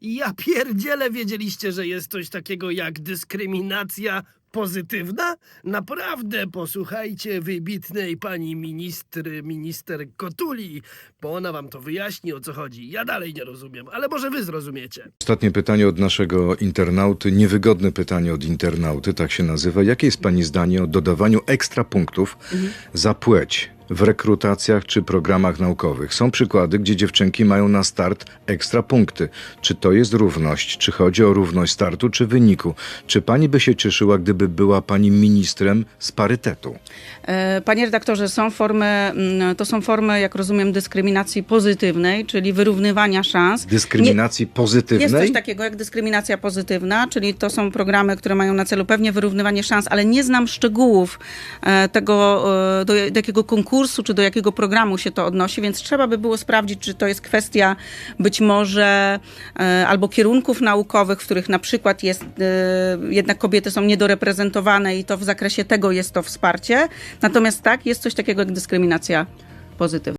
Ja pierdzielę, wiedzieliście, że jest coś takiego jak dyskryminacja pozytywna? Naprawdę, posłuchajcie wybitnej pani ministr, minister Kotuli, bo ona wam to wyjaśni, o co chodzi. Ja dalej nie rozumiem, ale może wy zrozumiecie. Ostatnie pytanie od naszego internauty, niewygodne pytanie od internauty, tak się nazywa. Jakie jest Pani zdanie o dodawaniu ekstra punktów za płeć w rekrutacjach czy programach naukowych? Są przykłady, gdzie dziewczynki mają na start ekstra punkty. Czy to jest równość? Czy chodzi o równość startu czy wyniku? Czy Pani by się cieszyła, gdyby była Pani ministrem z parytetu? E, Panie redaktorze, są formy, mm, to są formy, jak rozumiem, dyskryminacji pozytywnej, czyli wyrównywania szans. Dyskryminacji pozytywnej? Jest coś takiego jak dyskryminacja pozytywna, czyli to są programy, które mają na celu pewnie wyrównywanie szans, ale nie znam szczegółów e, tego, e, do jakiego konkursu czy do jakiego programu się to odnosi, więc trzeba by było sprawdzić, czy to jest kwestia być może e, albo kierunków naukowych, w których na przykład jest, e, jednak kobiety są niedoreprezentowane i to w zakresie tego jest to wsparcie. Natomiast tak, jest coś takiego jak dyskryminacja pozytywna.